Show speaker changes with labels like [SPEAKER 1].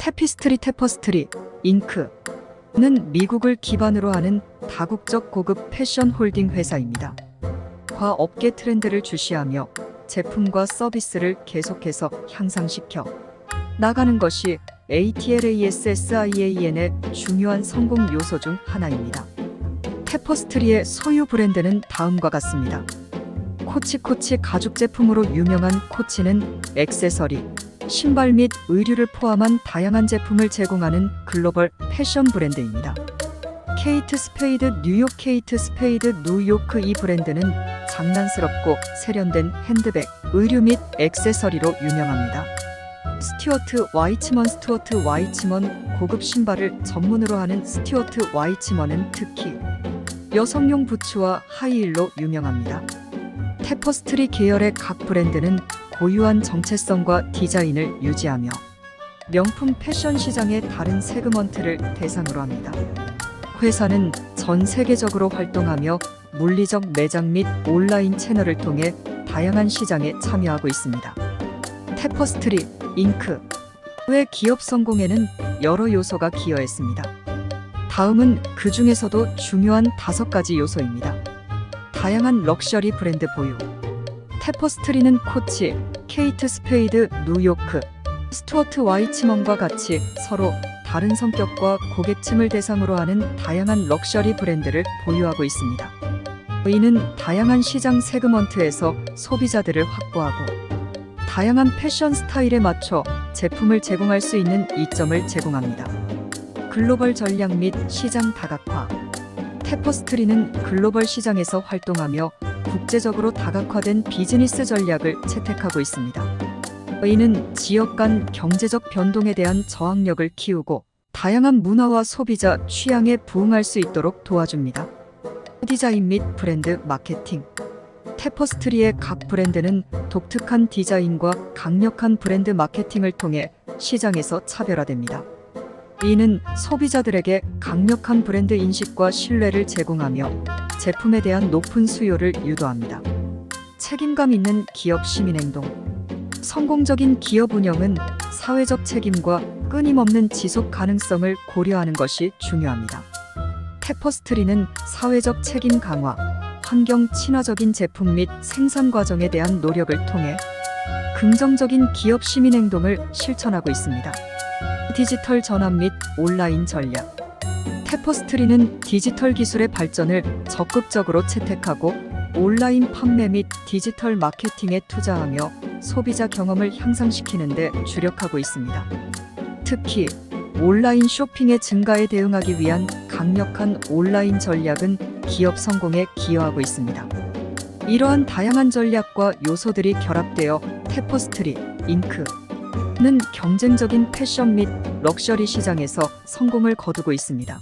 [SPEAKER 1] 테피스트리 테퍼스트리 잉크는 미국을 기반으로 하는 다국적 고급 패션 홀딩 회사입니다. 과 업계 트렌드를 주시하며 제품과 서비스를 계속해서 향상시켜 나가는 것이 ATLASSIAN의 중요한 성공 요소 중 하나입니다. 테퍼스트리의 소유 브랜드는 다음과 같습니다. 코치코치 가죽 제품으로 유명한 코치는 액세서리, 신발 및 의류를 포함한 다양한 제품을 제공하는 글로벌 패션 브랜드입니다. 케이트 스페이드 뉴욕 케이트 스페이드 뉴요크 이 브랜드는 장난스럽고 세련된 핸드백, 의류 및 액세서리로 유명합니다. 스튜어트 와이츠먼 스튜어트 와이츠먼 고급 신발을 전문으로 하는 스튜어트 와이츠먼은 특히 여성용 부츠와 하이힐로 유명합니다. 테퍼스트리 계열의 각 브랜드는 고유한 정체성과 디자인을 유지하며 명품 패션 시장의 다른 세그먼트를 대상으로 합니다. 회사는 전 세계적으로 활동하며 물리적 매장 및 온라인 채널을 통해 다양한 시장에 참여하고 있습니다. 테퍼스트리, 잉크. 의 기업 성공에는 여러 요소가 기여했습니다. 다음은 그 중에서도 중요한 다섯 가지 요소입니다. 다양한 럭셔리 브랜드 보유. 테퍼스트리는 코치, 케이트 스페이드, 뉴요크, 스튜어트 와이치먼과 같이 서로 다른 성격과 고객층을 대상으로 하는 다양한 럭셔리 브랜드를 보유하고 있습니다. 이는 다양한 시장 세그먼트에서 소비자들을 확보하고 다양한 패션 스타일에 맞춰 제품을 제공할 수 있는 이점을 제공합니다. 글로벌 전략 및 시장 다각화. 테퍼스트리는 글로벌 시장에서 활동하며 국제적으로 다각화된 비즈니스 전략을 채택하고 있습니다. 이는 지역 간 경제적 변동에 대한 저항력을 키우고 다양한 문화와 소비자 취향에 부응할 수 있도록 도와줍니다. 디자인 및 브랜드 마케팅. 테퍼스트리의 각 브랜드는 독특한 디자인과 강력한 브랜드 마케팅을 통해 시장에서 차별화됩니다. 이는 소비자들에게 강력한 브랜드 인식과 신뢰를 제공하며 제품에 대한 높은 수요를 유도합니다. 책임감 있는 기업 시민행동. 성공적인 기업 운영은 사회적 책임과 끊임없는 지속 가능성을 고려하는 것이 중요합니다. 테퍼스트리는 사회적 책임 강화, 환경 친화적인 제품 및 생산 과정에 대한 노력을 통해 긍정적인 기업 시민 행동을 실천하고 있습니다. 디지털 전환 및 온라인 전략. 테퍼스트리는 디지털 기술의 발전을 적극적으로 채택하고 온라인 판매 및 디지털 마케팅에 투자하며 소비자 경험을 향상시키는 데 주력하고 있습니다. 특히 온라인 쇼핑의 증가에 대응하기 위한 강력한 온라인 전략은 기업 성공에 기여하고 있습니다. 이러한 다양한 전략과 요소들이 결합되어 테퍼스트리, 잉크는 경쟁적인 패션 및 럭셔리 시장에서 성공을 거두고 있습니다.